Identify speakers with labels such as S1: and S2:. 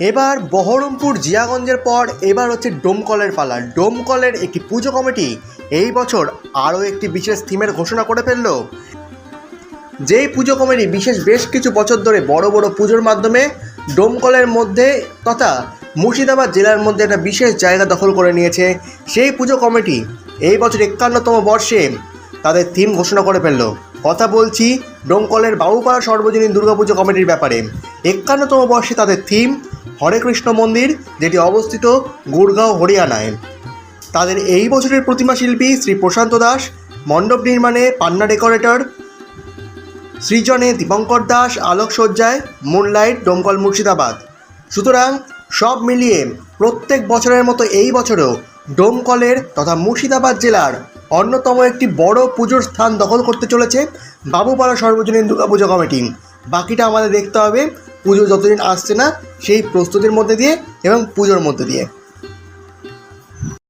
S1: এবার বহরমপুর জিয়াগঞ্জের পর এবার হচ্ছে ডোমকলের পালা। ডোমকলের একটি পুজো কমিটি এই বছর আরও একটি বিশেষ থিমের ঘোষণা করে ফেলল। যেই পুজো কমিটি বিশেষ বেশ কিছু বছর ধরে বড় বড় পুজোর মাধ্যমে ডোমকলের মধ্যে তথা মুর্শিদাবাদ জেলার মধ্যে একটা বিশেষ জায়গা দখল করে নিয়েছে, সেই পুজো কমিটি এই বছর একান্নতম বর্ষে তাদের থিম ঘোষণা করে ফেলল। কথা বলছি ডোমকলের বাবুপাড়া সর্বজনীন দুর্গাপুজো কমিটির ব্যাপারে। একান্নতম বর্ষে তাদের থিম হরে কৃষ্ণ মন্দির, যেটি অবস্থিত গুড়গাঁও হরিয়ানায়। তাদের এই বছরের প্রতিমা শিল্পী শ্রী প্রশান্ত দাস, মণ্ডপ নির্মাণে পান্না ডেকোরেটর সৃজনে দীপঙ্কর দাস, আলোকসজ্জায় মুনলাইট, ডোমকল মুর্শিদাবাদ। সুতরাং সব মিলিয়ে প্রত্যেক বছরের মতো এই বছরেও ডোমকলের তথা মুর্শিদাবাদ জেলার অন্যতম একটি বড় পুজোর স্থান দখল করতে চলেছে বাবুপাড়া সর্বজনীন দুর্গাপুজো কমিটি। বাকিটা আমাদের দেখতে হবে। পুজো যতদিন আসছে না সেই প্রস্তুতির মধ্যে দিয়ে এবং পুজোর মধ্যে দিয়ে।